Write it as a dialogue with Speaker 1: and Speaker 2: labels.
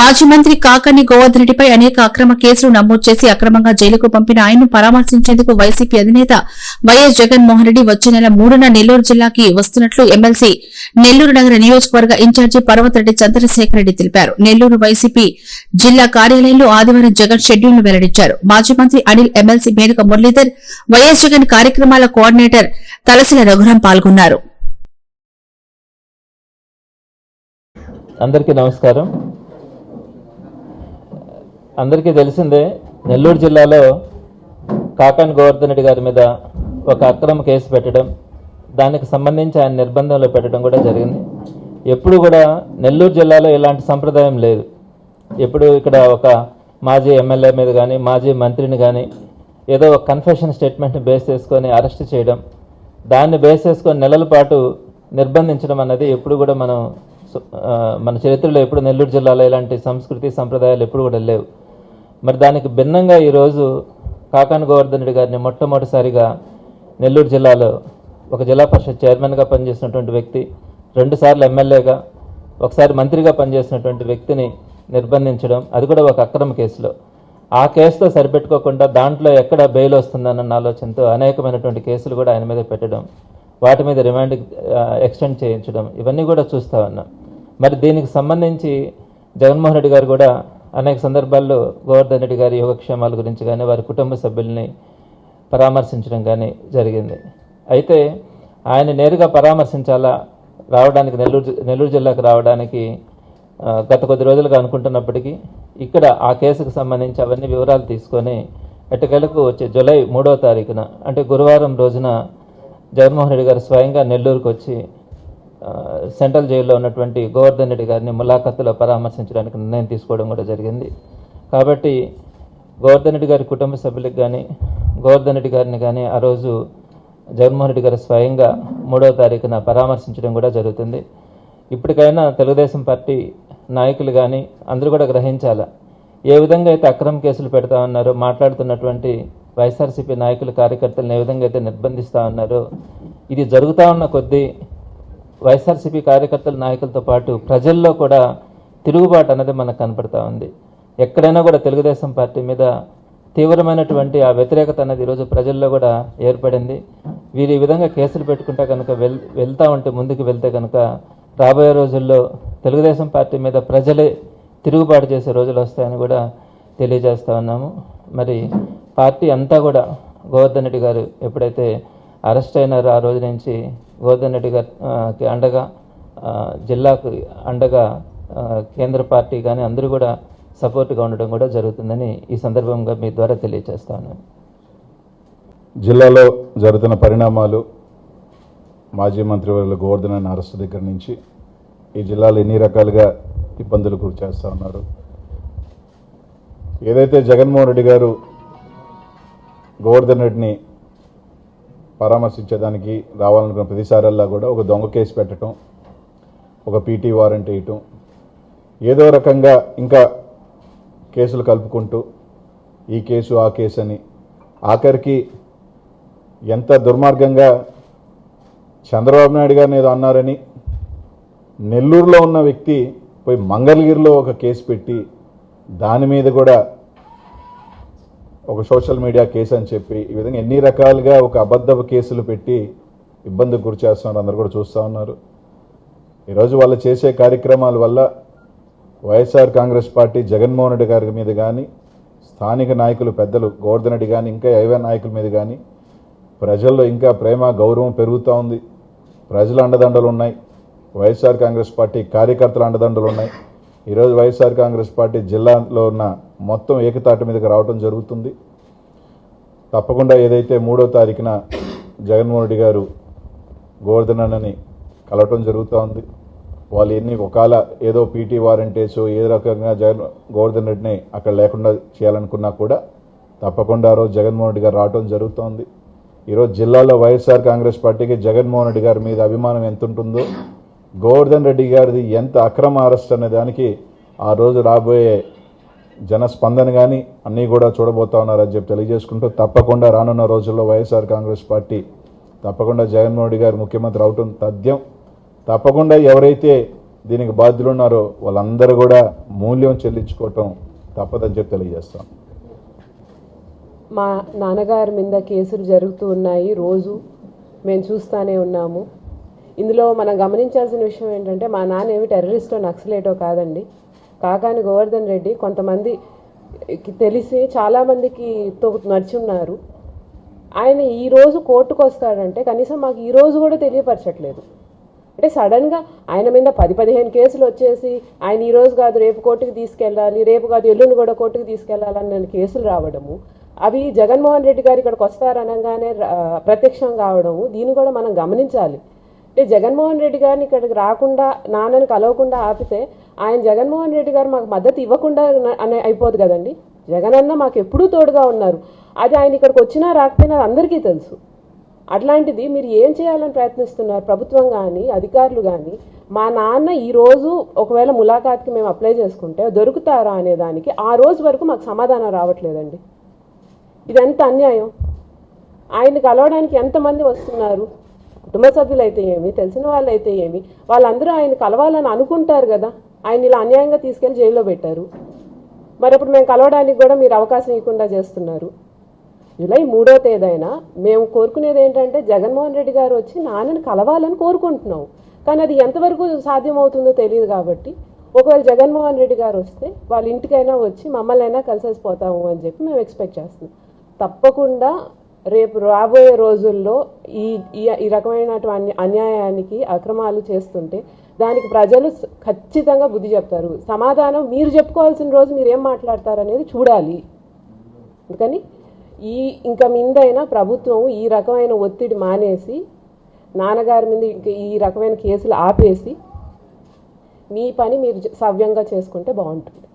Speaker 1: మాజీ మంత్రి కాకని గోవర్ధన్ రెడ్డిపై అనేక అక్రమ కేసులు నమోదు చేసి అక్రమంగా జైలుకు పంపిన ఆయన్ను పరామర్శించేందుకు వైసీపీ అధినేత వైఎస్ జగన్మోహన్ రెడ్డి వచ్చే నెల మూడున నెల్లూరు జిల్లాకి వస్తున్నట్లు ఎమ్మెల్సీ నెల్లూరు నగర నియోజకవర్గ ఇన్ఛార్జి పర్వతరెడ్డి చంద్రశేఖర్ రెడ్డి తెలిపారు. నెల్లూరు వైసీపీ జిల్లా కార్యాలయంలో ఆదివారం జగన్ షెడ్యూల్ను వెల్లడించారు. మాజీ మంత్రి అనిల్ ఎమ్మెల్సీ మేనక మురళీధర్ వైఎస్ జగన్ కార్యక్రమాల కోఆర్డినేటర్ తలసిల రఘురాం పాల్గొన్నారు.
Speaker 2: అందరికీ నమస్కారం. అందరికీ తెలిసిందే నెల్లూరు జిల్లాలో కాకాని గోవర్ధన్ రెడ్డి గారి మీద ఒక అక్రమ కేసు పెట్టడం దానికి సంబంధించి ఆయన నిర్బంధంలో పెట్టడం కూడా జరిగింది. ఎప్పుడు కూడా నెల్లూరు జిల్లాలో ఇలాంటి సంప్రదాయం లేదు. ఎప్పుడు ఇక్కడ ఒక మాజీ ఎమ్మెల్యే మీద కానీ మాజీ మంత్రిని కానీ ఏదో ఒక కన్ఫెషన్ స్టేట్మెంట్ని బేస్ చేసుకొని అరెస్ట్ చేయడం దాన్ని బేస్ చేసుకొని నెలల పాటు నిర్బంధించడం అన్నది ఎప్పుడు కూడా మనం మన చరిత్రలో ఎప్పుడు నెల్లూరు జిల్లాలో ఇలాంటి సంస్కృతి సంప్రదాయాలు ఎప్పుడు కూడా లేవు. మరి దానికి భిన్నంగా ఈరోజు కాకాని గోవర్ధన్ రెడ్డి గారిని మొట్టమొదటిసారిగా నెల్లూరు జిల్లాలో ఒక జిల్లా పరిషత్ చైర్మన్గా పనిచేసినటువంటి వ్యక్తి రెండుసార్లు ఎమ్మెల్యేగా ఒకసారి మంత్రిగా పనిచేసినటువంటి వ్యక్తిని నిర్బంధించడం అది కూడా ఒక అక్రమ కేసులో. ఆ కేసుతో సరిపెట్టుకోకుండా దాంట్లో ఎక్కడ బెయిల్ వస్తుందన్న ఆలోచనతో అనేకమైనటువంటి కేసులు కూడా ఆయన మీద పెట్టడం వాటి మీద రిమాండ్ ఎక్స్టెండ్ చేయించడం ఇవన్నీ కూడా చూస్తా ఉన్నాం. మరి దీనికి సంబంధించి జగన్మోహన్ రెడ్డి గారు కూడా అనేక సందర్భాల్లో గోవర్ధన్ రెడ్డి గారి యోగక్షేమాల గురించి కానీ వారి కుటుంబ సభ్యుల్ని పరామర్శించడం కానీ జరిగింది. అయితే ఆయన నేరుగా పరామర్శించాలా? రావడానికి నెల్లూరు జి- నెల్లూరు జిల్లాకు రావడానికి గత కొద్ది రోజులుగా అనుకుంటున్నప్పటికీ ఇక్కడ ఆ కేసుకు సంబంధించి అవన్నీ వివరాలు తీసుకొని ఎట్టకేలకు వచ్చే జూలై మూడో తారీఖున అంటే గురువారం రోజున జగన్మోహన్ రెడ్డి గారు స్వయంగా నెల్లూరుకు వచ్చి సెంట్రల్ జైల్లో ఉన్నటువంటి గోవర్ధన్ రెడ్డి గారిని ములాఖత్తులో పరామర్శించడానికి నిర్ణయం తీసుకోవడం కూడా జరిగింది. కాబట్టి గోవర్ధన్ రెడ్డి గారి కుటుంబ సభ్యులకు కానీ గోవర్ధన్ రెడ్డి గారిని కానీ ఆ రోజు జగన్మోహన్ రెడ్డి గారు స్వయంగా మూడవ తారీఖున పరామర్శించడం కూడా జరుగుతుంది. ఇప్పటికైనా తెలుగుదేశం పార్టీ నాయకులు కానీ అందరూ కూడా గ్రహించాల? ఏ విధంగా అయితే అక్రమ కేసులు పెడతా ఉన్నారో మాట్లాడుతున్నటువంటి వైఎస్ఆర్సీపీ నాయకులు కార్యకర్తలను ఏ విధంగా అయితే నిర్బంధిస్తూ ఉన్నారో ఇది జరుగుతూ ఉన్న కొద్దీ వైఎస్ఆర్సీపీ కార్యకర్తల నాయకులతో పాటు ప్రజల్లో కూడా తిరుగుబాటు అనేది మనకు కనపడతా ఉంది. ఎక్కడైనా కూడా తెలుగుదేశం పార్టీ మీద తీవ్రమైనటువంటి ఆ వ్యతిరేకత అనేది ఈరోజు ప్రజల్లో కూడా ఏర్పడింది. వీరు ఈ విధంగా కేసులు పెట్టుకుంటే కనుక వెల్ వెళ్తా ఉంటే ముందుకు వెళ్తే కనుక రాబోయే రోజుల్లో తెలుగుదేశం పార్టీ మీద ప్రజలే తిరుగుబాటు చేసే రోజులు వస్తాయని కూడా తెలియజేస్తా ఉన్నాము. మరి పార్టీ అంతా కూడా గోవర్ధన్ రెడ్డి గారు ఎప్పుడైతే అరెస్ట్ అయినారో ఆ రోజు నుంచి గోవర్ధన్ రెడ్డి గారి అండగా జిల్లాకు అండగా కేంద్ర పార్టీ కానీ అందరూ కూడా సపోర్ట్గా ఉండడం కూడా జరుగుతుందని ఈ సందర్భంగా మీ ద్వారా తెలియజేస్తాను.
Speaker 3: జిల్లాలో జరుగుతున్న పరిణామాలు మాజీ మంత్రివర్యులు గోవర్ధన్ అరెస్ట్ దగ్గర నుంచి ఈ జిల్లాలో ఎన్ని రకాలుగా ఇబ్బందులు గురి చేస్తూ ఉన్నారు? ఏదైతే జగన్మోహన్ రెడ్డి గారు గోవర్ధన్ రెడ్డిని పరామర్శించేదానికి రావాలనుకున్న ప్రతిసారల్లా కూడా ఒక దొంగ కేసు పెట్టడం ఒక పీటీ వారెంట్ వేయటం ఏదో రకంగా ఇంకా కేసులు కలుపుకుంటూ ఈ కేసు ఆ కేసు అని ఆఖరికి ఎంత దుర్మార్గంగా చంద్రబాబు నాయుడు గారిని ఏదో అన్నారని నెల్లూరులో ఉన్న వ్యక్తి పోయి మంగళగిరిలో ఒక కేసు పెట్టి దాని మీద కూడా ఒక సోషల్ మీడియా కేసు అని చెప్పి ఈ విధంగా ఎన్ని రకాలుగా ఒక అబద్ధపు కేసులు పెట్టి ఇబ్బందికి గురి చేస్తున్నారు అందరు కూడా చూస్తూ ఉన్నారు. ఈరోజు వాళ్ళు చేసే కార్యక్రమాల వల్ల వైఎస్ఆర్ కాంగ్రెస్ పార్టీ జగన్మోహన్ రెడ్డి గారి మీద కానీ స్థానిక నాయకులు పెద్దలు గోవర్ధన్ రెడ్డి కానీ ఇంకా ఏవే నాయకుల మీద కానీ ప్రజల్లో ఇంకా ప్రేమ గౌరవం పెరుగుతూ ఉంది. ప్రజల అండదండలు ఉన్నాయి. వైఎస్ఆర్ కాంగ్రెస్ పార్టీ కార్యకర్తల అండదండలు ఉన్నాయి. ఈరోజు వైఎస్ఆర్ కాంగ్రెస్ పార్టీ జిల్లాలో ఉన్న మొత్తం ఏకతాటి మీదకి రావడం జరుగుతుంది. తప్పకుండా ఏదైతే మూడో తారీఖున జగన్మోహన్ రెడ్డి గారు గోవర్ధనని కలవటం జరుగుతూ ఉంది. వాళ్ళు ఎన్ని ఒకవేళ ఏదో పీటీ వారంటేసో ఏ రకంగా జగన్ గోవర్ధన్ రెడ్డిని అక్కడ లేకుండా చేయాలనుకున్నా కూడా తప్పకుండా ఆ రోజు జగన్మోహన్ రెడ్డి గారు రావటం జరుగుతోంది ఈరోజు జిల్లాలో వైఎస్ఆర్ కాంగ్రెస్ పార్టీకి జగన్మోహన్ రెడ్డి గారి మీద అభిమానం ఎంత ఉంటుందో గోవర్ధన్ రెడ్డి గారిది ఎంత అక్రమ అరెస్ట్ అనే దానికి ఆ రోజు రాబోయే జనస్పందన కానీ అన్నీ కూడా చూడబోతా ఉన్నారని చెప్పి తెలియజేసుకుంటూ తప్పకుండా రానున్న రోజుల్లో వైఎస్ఆర్ కాంగ్రెస్ పార్టీ తప్పకుండా జగన్మోహన్ రెడ్డి గారు ముఖ్యమంత్రి అవటం తథ్యం. తప్పకుండా ఎవరైతే దీనికి బాధ్యులు ఉన్నారో వాళ్ళందరూ కూడా మూల్యం చెల్లించుకోవటం తప్పదని చెప్పి తెలియజేస్తాం.
Speaker 4: మా నాన్నగారి మీద కేసులు జరుగుతూ ఉన్నాయి. రోజు మేము చూస్తూనే ఉన్నాము. ఇందులో మనం గమనించాల్సిన విషయం ఏంటంటే మా నాన్న ఏమి టెర్రరిస్టో నక్సలేటో కాదండి. కాగాని గోవర్ధన్ రెడ్డి కొంతమంది తెలిసి చాలామందికి తో నడిచి ఉన్నారు ఆయన ఈ రోజు కోర్టుకు వస్తాడంటే కనీసం మాకు ఈ రోజు కూడా తెలియపరచట్లేదు. అంటే సడన్గా ఆయన మీద పది పదిహేను కేసులు వచ్చేసి ఆయన ఈ రోజు కాదు రేపు కోర్టుకు తీసుకెళ్ళాలి రేపు కాదు ఎల్లుండి కూడా కోర్టుకు తీసుకెళ్ళాలని కేసులు రావడము అవి జగన్మోహన్ రెడ్డి గారు ఇక్కడికి వస్తారనగానే ప్రత్యక్షం కావడము దీన్ని కూడా మనం గమనించాలి. అంటే జగన్మోహన్ రెడ్డి గారిని ఇక్కడికి రాకుండా నాన్నని కలవకుండా ఆపితే ఆయన జగన్మోహన్ రెడ్డి గారు మాకు మద్దతు ఇవ్వకుండా అనే అయిపోదు కదండి. జగన్ అన్న మాకు ఎప్పుడూ తోడుగా ఉన్నారు. అది ఆయన ఇక్కడికి వచ్చినా రాకపోయినా అది అందరికీ తెలుసు. అట్లాంటిది మీరు ఏం చేయాలని ప్రయత్నిస్తున్నారు? ప్రభుత్వం కానీ అధికారులు కానీ మా నాన్న ఈరోజు ఒకవేళ ములాఖాత్కి మేము అప్లై చేసుకుంటే దొరుకుతారా అనే దానికి ఆ రోజు వరకు మాకు సమాధానం రావట్లేదండి. ఇది ఎంత అన్యాయం? ఆయన కలవడానికి ఎంతమంది వస్తున్నారు? కుటుంబ సభ్యులు అయితే ఏమి తెలిసిన వాళ్ళైతే ఏమి వాళ్ళందరూ ఆయన కలవాలని అనుకుంటారు కదా ఆయన ఇలా అన్యాయంగా తీసుకెళ్ళి జైల్లో పెట్టారు. మరి అప్పుడు మేము కలవడానికి కూడా మీరు అవకాశం ఇవ్వకుండా చేస్తున్నారు. జూలై మూడో తేదైనా మేము కోరుకునేది ఏంటంటే జగన్మోహన్ రెడ్డి గారు వచ్చి నాన్నని కలవాలని కోరుకుంటున్నాం. కానీ అది ఎంతవరకు సాధ్యమవుతుందో తెలియదు కాబట్టి ఒకవేళ జగన్మోహన్ రెడ్డి గారు వస్తే వాళ్ళ ఇంటికైనా వచ్చి మమ్మల్ని అయినా కలిసేసిపోతాము అని చెప్పి మేము ఎక్స్పెక్ట్ చేస్తున్నాం. తప్పకుండా రేపు రాబోయే రోజుల్లో ఈ ఈ- ఈ రకమైనటువంటి అన్యాయానికి అక్రమాలు చేస్తుంటే దానికి ప్రజలు ఖచ్చితంగా బుద్ధి చెప్తారు. సమాధానం మీరు చెప్పుకోవాల్సిన రోజు మీరు ఏం మాట్లాడతారు అనేది చూడాలి. అందుకని ఈ ఇంకా మిందైనా ప్రభుత్వం ఈ రకమైన ఒత్తిడి మానేసి నాన్నగారి మీద ఇంకా ఈ రకమైన కేసులు ఆపేసి మీ పని మీరు సవ్యంగా చేసుకుంటే బాగుంటుంది.